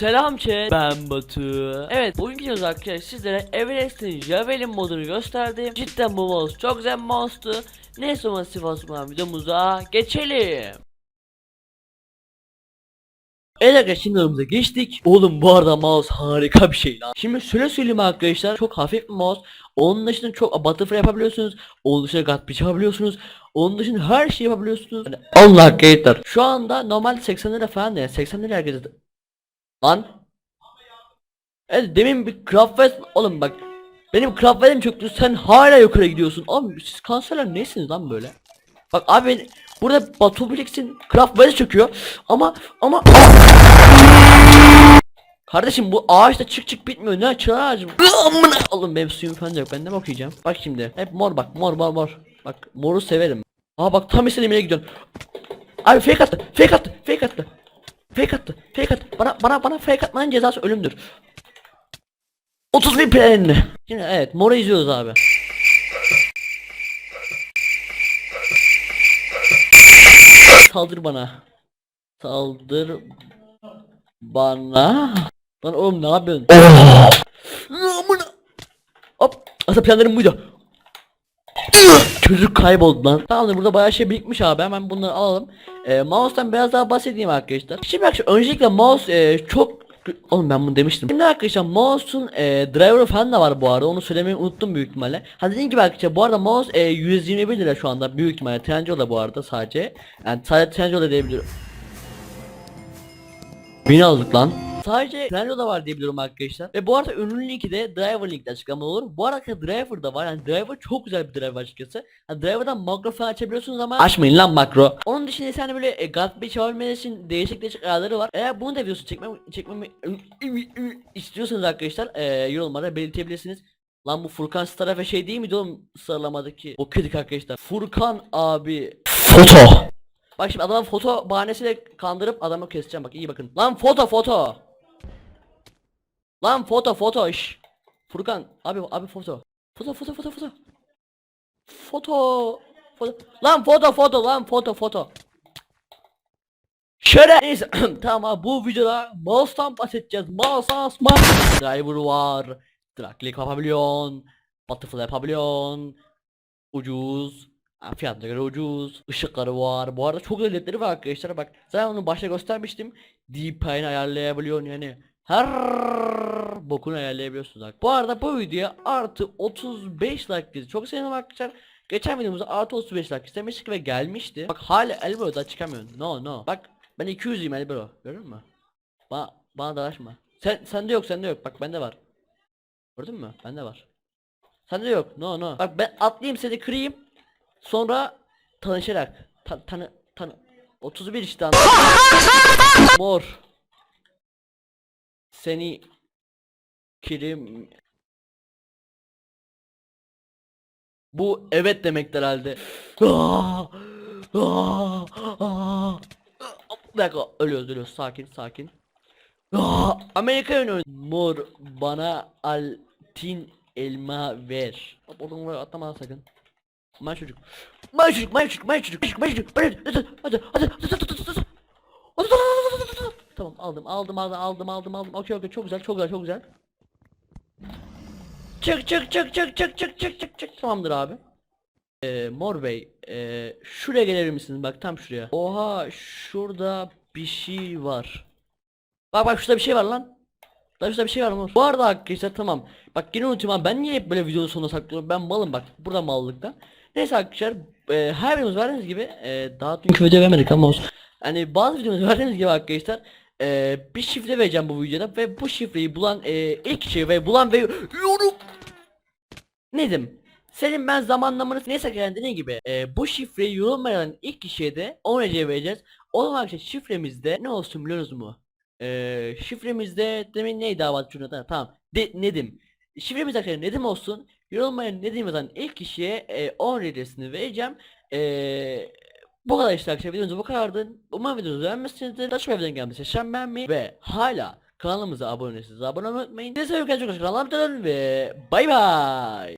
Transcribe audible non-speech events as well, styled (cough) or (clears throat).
Selam chat. Ben Batu. Evet bugünkü videomuz arkadaşlar sizlere Everest'in Javelin modunu gösterdim. Cidden bu mouse çok bir mouse'tu. Neyse ama sıfasından videomuza geçelim. Evet arkadaşlar şimdi geçtik. Oğlum bu arada mouse harika bir şey lan. Şimdi şöyle söyleyeyim arkadaşlar çok hafif bir mouse. Onun dışında çok butterfly yapabiliyorsunuz Onun dışında gut pitch yapabiliyorsunuz. Onun dışında her şeyi yapabiliyorsunuz. Yani Allah arkadaşlar. Şu anda normal 80 lira falan ya 80 lira herkese Lan. Evet demin bir Craftfest oğlum bak. Benim Craftfest'im çöktü sen hala yukarı gidiyorsun. Oğlum siz kanserler nesiniz lan böyle? Bak abi burada Batu Bilix'in Craftfest çöküyor ama ama Kardeşim bu ağaçta çık çık bitmiyor ne çıra ağacım Amına Oğlum benim suyum falan yok ben de okuyacağım Bak şimdi hep mor bak mor mor mor Bak moru severim Aa bak tam istediğim yere gidiyorsun Abi fake attı fake attı fake attı Fake attı. Fake attı. Bana bana bana fake atmanın cezası ölümdür. 30 bin planını. Şimdi evet moru izliyoruz abi. Saldır bana. Saldır bana. Lan oğlum ne yapıyorsun? Amına. Hop. Aslında planlarım buydu. Çocuk kayboldu lan. Tamamdır burada bayağı şey birikmiş abi hemen bunları alalım. Ee, mouse'tan biraz daha bahsedeyim arkadaşlar. Şimdi arkadaşlar öncelikle mouse e, çok Oğlum ben bunu demiştim. Şimdi arkadaşlar mouse'un e, driver'ı falan da var bu arada. Onu söylemeyi unuttum büyük ihtimalle. Ha dediğim gibi arkadaşlar bu arada mouse e, 121 lira şu anda büyük ihtimalle. Trendyol'da bu arada sadece. Yani sadece Trendyol'da diyebilirim. Beni aldık lan. Sadece Trendyol'da var diye biliyorum arkadaşlar. Ve bu arada ürünün linki de driver linkte açıklama olur. Bu arada driver da var. Yani driver çok güzel bir driver açıkçası. Yani driver'dan makro falan açabiliyorsunuz ama açmayın lan makro. Onun dışında sen böyle e, Gatsby çalabilmeniz için değişik değişik ayarları var. Eğer bunu da videosu çekmem çekmemi (laughs) istiyorsanız arkadaşlar e, yorumlara belirtebilirsiniz. Lan bu Furkan Star'a şey değil miydi oğlum sıralamadaki? O kritik arkadaşlar. Furkan abi. Foto. Bak şimdi adamın foto bahanesiyle kandırıp adamı keseceğim bak iyi bakın. Lan foto foto. Lan foto foto iş. Furkan abi abi foto. Foto foto foto foto. Foto. Foto. Lan foto foto lan foto foto. Şöyle neyse (clears throat) tamam abi bu videoda mouse'tan bahsedeceğiz. Mouse mouse. Driver var. Drag click yapabiliyorsun. Butterfly yapabiliyorsun. Ucuz. Fiyatına göre ucuz. Işıkları var. Bu arada çok güzel ledleri var arkadaşlar. Bak zaten onu başta göstermiştim. DPI'ni ayarlayabiliyorsun yani. Her bokunu ayarlayabiliyorsunuz. Bu arada bu videoya artı 35 like geldi. Çok sevindim arkadaşlar. Geçen videomuzda artı 35 like istemiştik ve gelmişti. Bak hala Elbero'da çıkamıyorsun. No no. Bak ben 200'lüyüm Elbero. Görüyor musun? Bana, bana dalaşma. Sen sende yok sende yok. Bak bende var. Gördün mü? Bende var. Sende yok. No no. Bak ben atlayayım seni kırayım. Sonra tanışarak. Ta tanı tanı. 31 işte? (laughs) Mor. Seni kirim Bu evet demektir herhalde. Aa, aa, aa. Bir dakika ölüyoruz ölüyoruz sakin sakin. Aa, Amerika yönü Mor bana altin elma ver. Oradan oraya atlama sakın. May çocuk. May çocuk, may çocuk, may çocuk, may çocuk, may çocuk. Hadi, hadi, hadi, hadi, hadi, hadi, hadi. Tamam aldım, aldım, aldım, aldım, aldım, aldım. Okey, okey, çok güzel, çok güzel, çok güzel. Çık, çık, çık, çık, çık, çık, çık, çık, çık. Tamamdır abi. Ee, Mor Bey, ee, şuraya gelir misiniz? Bak tam şuraya. Oha, şurada bir şey var. Bak bak şurada bir şey var lan. Lan şurada bir şey var Mor. Bu arada arkadaşlar tamam. Bak yine ama ben niye hep böyle videonun sonuna saklıyorum? Ben malım bak. Burada mallıkta. Neyse arkadaşlar e, her birimiz verdiğiniz gibi e, daha dünkü video vermedik ama olsun. Hani bazı videomuz verdiğiniz gibi arkadaşlar e, bir şifre vereceğim bu videoda ve bu şifreyi bulan e, ilk kişi ve bulan ve yorum Nedim senin ben zamanlamanız neyse kendine gibi e, bu şifreyi yorumlayan ilk kişiye de 10 hediye vereceğiz. O zaman şifremizde ne olsun biliyorsunuz mu? E, şifremizde demin neydi hava şurada tamam de, Nedim. Şifremiz arkadaşlar Nedim olsun. Yorumlayan Nedim yazan ilk kişiye e, 10 hediyesini vereceğim. E, bu kadar işte arkadaşlar videomuz bu kadardı. Umarım videomuzu beğenmişsinizdir. Taşma evden gelmişse şen beğenmeyi ve hala kanalımıza abone değilseniz abone olmayı unutmayın. Size sevgiler çok hoşçakalın ve bay bay.